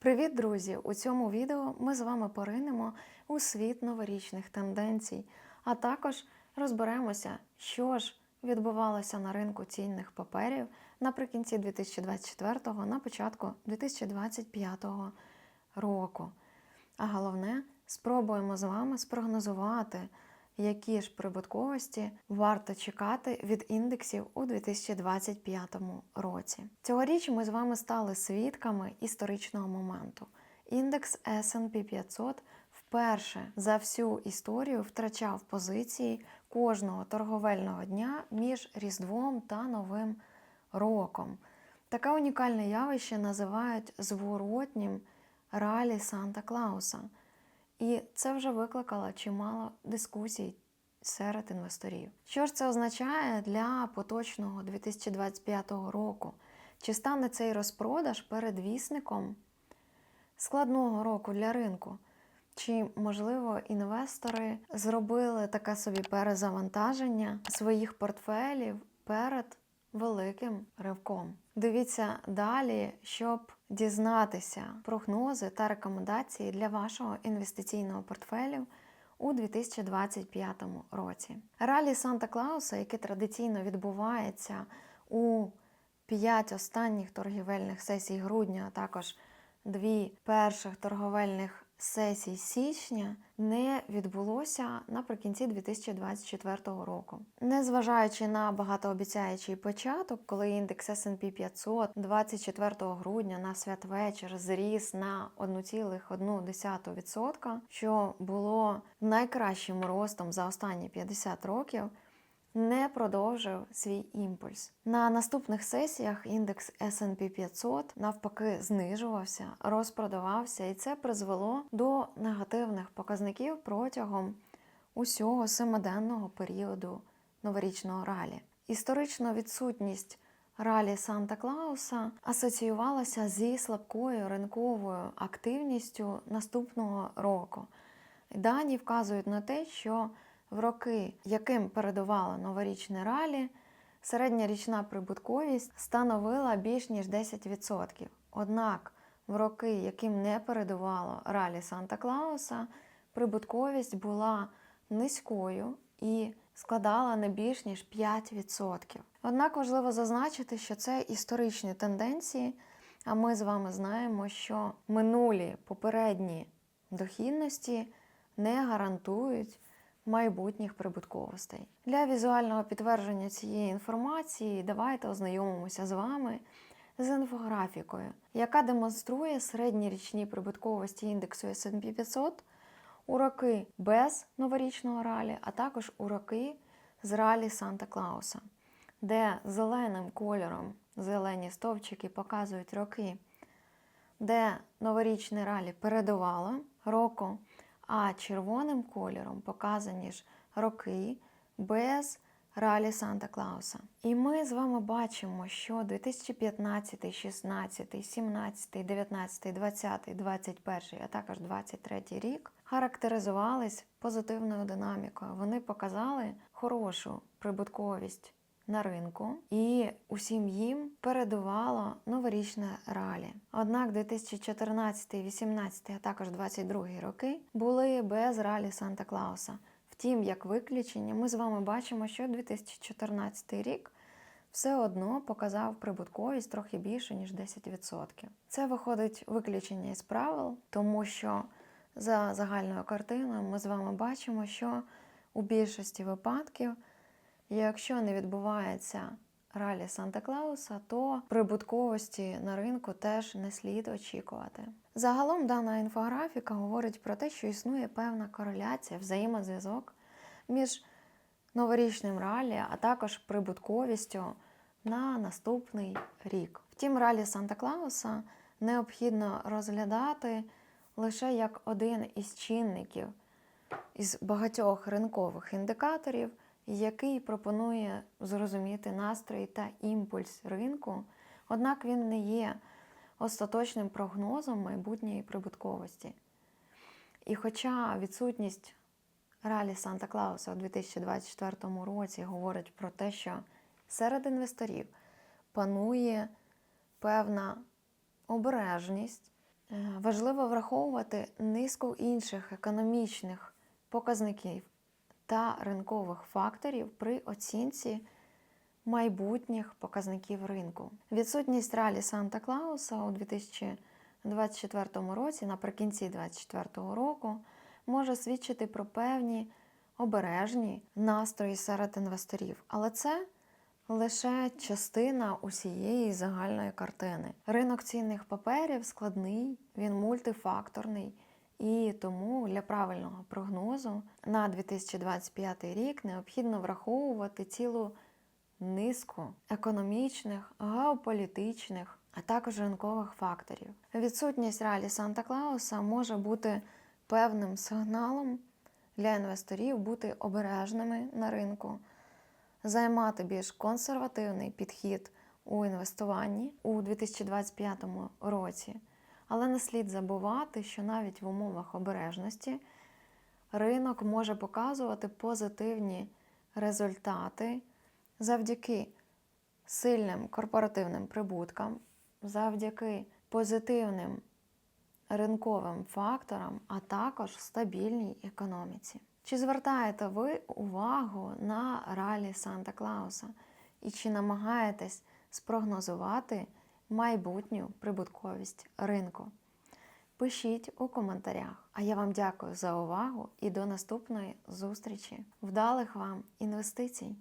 Привіт, друзі! У цьому відео ми з вами поринемо у світ новорічних тенденцій, а також розберемося, що ж відбувалося на ринку цінних паперів наприкінці 2024-го, на початку 2025 року. А головне, спробуємо з вами спрогнозувати, які ж прибутковості варто чекати від індексів у 2025 році. Цьогоріч ми з вами стали свідками історичного моменту. Індекс S&P 500 вперше за всю історію втрачав позиції кожного торговельного дня між Різдвом та Новим роком. Таке унікальне явище називають зворотнім ралі Санта Клауса. І це вже викликало чимало дискусій серед інвесторів. Що ж це означає для поточного 2025 року? Чи стане цей розпродаж передвісником складного року для ринку? Чи, можливо, інвестори зробили таке собі перезавантаження своїх портфелів перед великим ривком? Дивіться далі, щоб дізнатися прогнози та рекомендації для вашого інвестиційного портфелю у 2025 році. Ралі Санта Клауса, яке традиційно відбувається у п'ять останніх торгівельних сесій грудня, а також дві перших торговельних сесій січня не відбулося наприкінці 2024 року. Незважаючи на багатообіцяючий початок, коли індекс S&P 500 24 грудня на святвечір зріс на 1,1%, що було найкращим ростом за останні 50 років не продовжив свій імпульс. На наступних сесіях індекс S&P 500 навпаки знижувався, розпродавався, і це призвело до негативних показників протягом усього семиденного періоду новорічного ралі. Історично відсутність ралі Санта Клауса асоціювалася зі слабкою ринковою активністю наступного року. Дані вказують на те, що в роки, яким передувало новорічне ралі, середня річна прибутковість становила більш ніж 10%. Однак в роки, яким не передувало ралі Санта Клауса, прибутковість була низькою і складала не більш ніж 5%. Однак важливо зазначити, що це історичні тенденції, а ми з вами знаємо, що минулі попередні дохідності не гарантують майбутніх прибутковостей. Для візуального підтвердження цієї інформації давайте ознайомимося з вами з інфографікою, яка демонструє середні річні прибутковості індексу S&P 500 у роки без новорічного ралі, а також у роки з ралі Санта Клауса, де зеленим кольором зелені стовпчики показують роки, де новорічне ралі передувало року а червоним кольором показані ж роки без ралі Санта Клауса. І ми з вами бачимо, що 2015, 16, 17, 19, 20, 21, а також 23 рік характеризувались позитивною динамікою. Вони показали хорошу прибутковість на ринку, і усім їм передувало новорічне ралі. Однак 2014, 18, а також 22 роки були без ралі Санта Клауса. Втім, як виключення, ми з вами бачимо, що 2014 рік все одно показав прибутковість трохи більше, ніж 10%. Це виходить виключення із правил, тому що за загальною картиною ми з вами бачимо, що у більшості випадків якщо не відбувається ралі Санта Клауса, то прибутковості на ринку теж не слід очікувати. Загалом дана інфографіка говорить про те, що існує певна кореляція, взаємозв'язок між новорічним ралі, а також прибутковістю на наступний рік. Втім, ралі Санта Клауса необхідно розглядати лише як один із чинників із багатьох ринкових індикаторів який пропонує зрозуміти настрої та імпульс ринку, однак він не є остаточним прогнозом майбутньої прибутковості. І хоча відсутність ралі Санта Клауса у 2024 році говорить про те, що серед інвесторів панує певна обережність Е, Важливо враховувати низку інших економічних показників та ринкових факторів при оцінці майбутніх показників ринку. Відсутність ралі Санта Клауса у 2024 році, наприкінці 2024 року, може свідчити про певні обережні настрої серед інвесторів. Але це лише частина усієї загальної картини. Ринок цінних паперів складний, він мультифакторний. І тому для правильного прогнозу на 2025 рік необхідно враховувати цілу низку економічних, геополітичних, а також ринкових факторів. Відсутність ралі Санта Клауса може бути певним сигналом для інвесторів бути обережними на ринку, займати більш консервативний підхід у інвестуванні у 2025 році. Але не слід забувати, що навіть в умовах обережності ринок може показувати позитивні результати завдяки сильним корпоративним прибуткам, завдяки позитивним ринковим факторам, а також стабільній економіці. Чи звертаєте ви увагу на ралі Санта Клауса і чи намагаєтесь спрогнозувати майбутню прибутковість ринку? Пишіть у коментарях. А я вам дякую за увагу і до наступної зустрічі. Вдалих вам інвестицій!